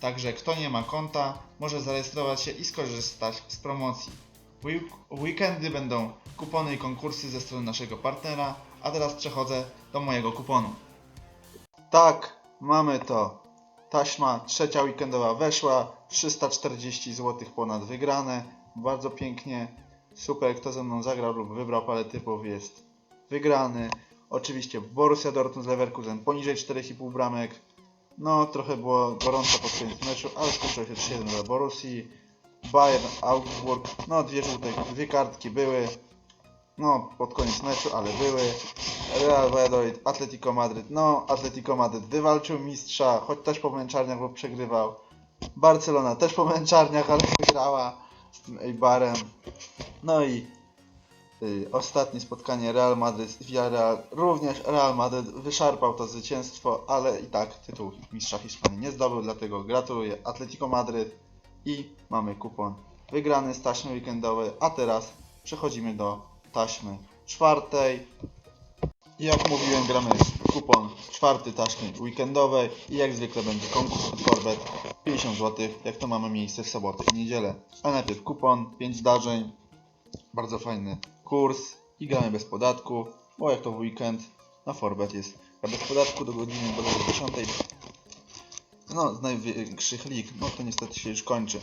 Także kto nie ma konta, może zarejestrować się i skorzystać z promocji. Weekendy będą kupony i konkursy ze strony naszego partnera, a teraz przechodzę do mojego kuponu. Tak, mamy to. Taśma trzecia weekendowa weszła, 340 zł ponad wygrane, bardzo pięknie, super, kto ze mną zagrał lub wybrał parę typów jest wygrany. Oczywiście Borussia Dortmund z Leverkusen poniżej 4,5 bramek, no, trochę było gorąco pod koniec meczu, ale skończyło się 3-1 dla Borussii. Bayern, Augsburg, no dwie żółte, dwie kartki były. No, pod koniec meczu, ale były. Real Valladolid, Atletico Madryt, no, Atletico Madryt wywalczył mistrza, choć też po męczarniach, bo przegrywał. Barcelona też po męczarniach, ale wygrała z tym Eibarem. No i ostatnie spotkanie Real Madryt z Villarreal. Również Real Madryt wyszarpał to zwycięstwo, ale i tak tytuł mistrza Hiszpanii nie zdobył, dlatego gratuluję Atletico Madryt i mamy kupon wygrany z taśmy weekendowej, a teraz przechodzimy do taśmy czwartej. Jak mówiłem, gramy kupon czwarty taśmy weekendowej i jak zwykle będzie konkurs od Corbett 50 zł, jak to mamy miejsce w sobotę i niedzielę. A najpierw kupon, 5 zdarzeń, bardzo fajny kurs i gramy bez podatku, bo jak to w weekend na Forbet jest bez podatku do godziny bodajże 10. No, z największych lig, no to niestety się już kończy.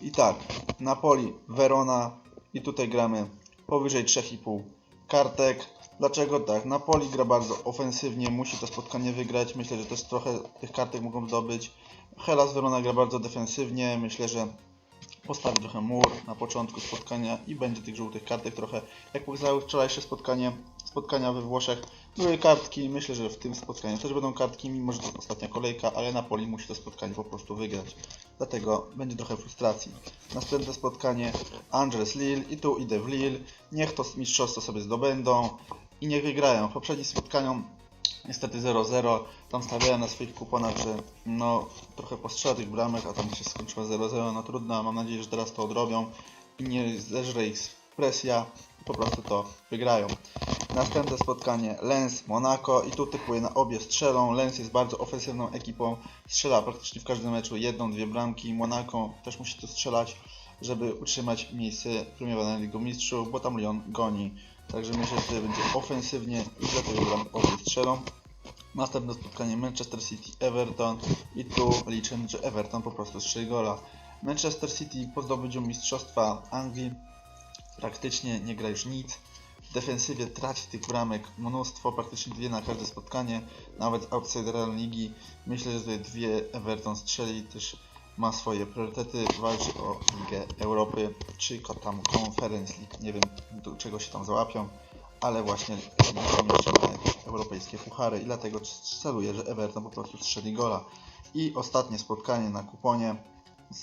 I tak, Napoli, Verona i tutaj gramy powyżej 3,5 kartek. Dlaczego tak? Napoli gra bardzo ofensywnie, musi to spotkanie wygrać. Myślę, że też trochę tych kartek mogą zdobyć. Hellas Verona gra bardzo defensywnie. Myślę, że postawi trochę mur na początku spotkania i będzie tych żółtych kartek trochę. Jak pokazały wczorajsze spotkanie, spotkania we Włoszech, były kartki. Myślę, że w tym spotkaniu też będą kartki, mimo że to ostatnia kolejka, ale Napoli musi to spotkanie po prostu wygrać. Dlatego będzie trochę frustracji. Następne spotkanie Angers Lille i tu idę w Lille. Niech to mistrzostwo sobie zdobędą i niech wygrają. W poprzednim spotkaniu niestety 0-0. Tam stawiałem na swoich kuponach, że no trochę postrzela tych bramek, a tam się skończyło 0-0. No trudno, mam nadzieję, że teraz to odrobią i nie zeżre ich presja i po prostu to wygrają. Następne spotkanie Lens Monaco i tu typuję na obie strzelą. Lens jest bardzo ofensywną ekipą, strzela praktycznie w każdym meczu jedną, dwie bramki. Monaco też musi tu strzelać, żeby utrzymać miejsce premiowane Ligą Mistrzów, bo tam Lyon goni. Także myślę, że tutaj będzie ofensywnie i dlatego gram obie strzelą. Następne spotkanie Manchester City Everton i tu liczę, że Everton po prostu strzeli gola. Manchester City po zdobyciu mistrzostwa Anglii praktycznie nie gra już nic. W defensywie traci tych bramek mnóstwo, praktycznie dwie na każde spotkanie, nawet outsider ligi. Myślę, że tutaj dwie Everton strzeli, też ma swoje priorytety, walczy o Ligę Europy, czy tam Conference League, nie wiem do czego się tam załapią, ale właśnie liczą na jakieś europejskie puchary i dlatego celuję, że Everton po prostu strzeli gola. I ostatnie spotkanie na kuponie z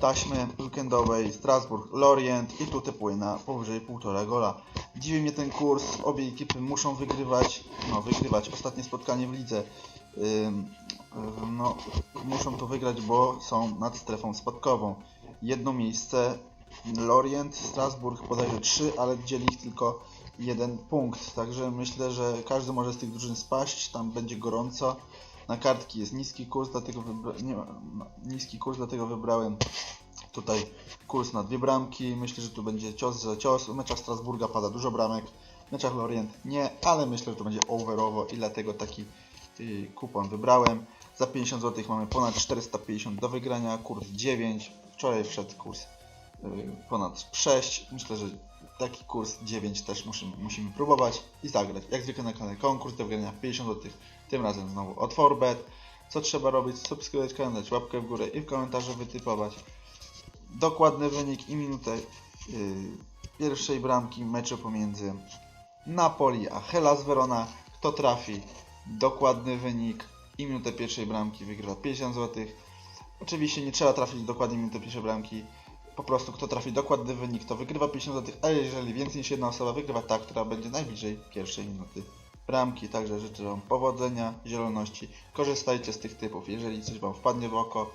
taśmy weekendowej Strasburg Lorient i tu typuję na powyżej 1,5 gola. Dziwi mnie ten kurs, obie ekipy muszą wygrywać, no wygrywać ostatnie spotkanie w lidze. No, muszą to wygrać, bo są nad strefą spadkową. Jedno miejsce Lorient, Strasburg podaje 3, ale dzieli ich tylko jeden punkt. Także myślę, że każdy może z tych drużyn spaść, tam będzie gorąco. Na kartki jest niski kurs, dlatego nie, niski kurs, dlatego wybrałem tutaj kurs na dwie bramki. Myślę, że tu będzie cios za cios. W meczach Strasburga pada dużo bramek, w meczach Lorient nie, ale myślę, że to będzie overowo i dlatego taki y, kupon wybrałem. Za 50 zł mamy ponad 450 do wygrania, kurs 9. Wczoraj wszedł kurs y, ponad 6. Myślę, że taki kurs 9 też musimy, musimy próbować i zagrać. Jak zwykle na kanale konkurs do wygrania 50 zł. Tym razem znowu od Forbet. Co trzeba robić? Subskrybować kanał, dać łapkę w górę i w komentarzu wytypować dokładny wynik i minutę yy, pierwszej bramki meczu pomiędzy Napoli a Hellas Verona. Kto trafi dokładny wynik i minutę pierwszej bramki wygrywa 50 zł. Oczywiście nie trzeba trafić dokładnie minuty pierwszej bramki. Po prostu kto trafi dokładny wynik, to wygrywa 50 zł, a jeżeli więcej niż jedna osoba wygrywa ta, która będzie najbliżej pierwszej minuty bramki. Także życzę Wam powodzenia, zieloności. Korzystajcie z tych typów. Jeżeli coś Wam wpadnie w oko,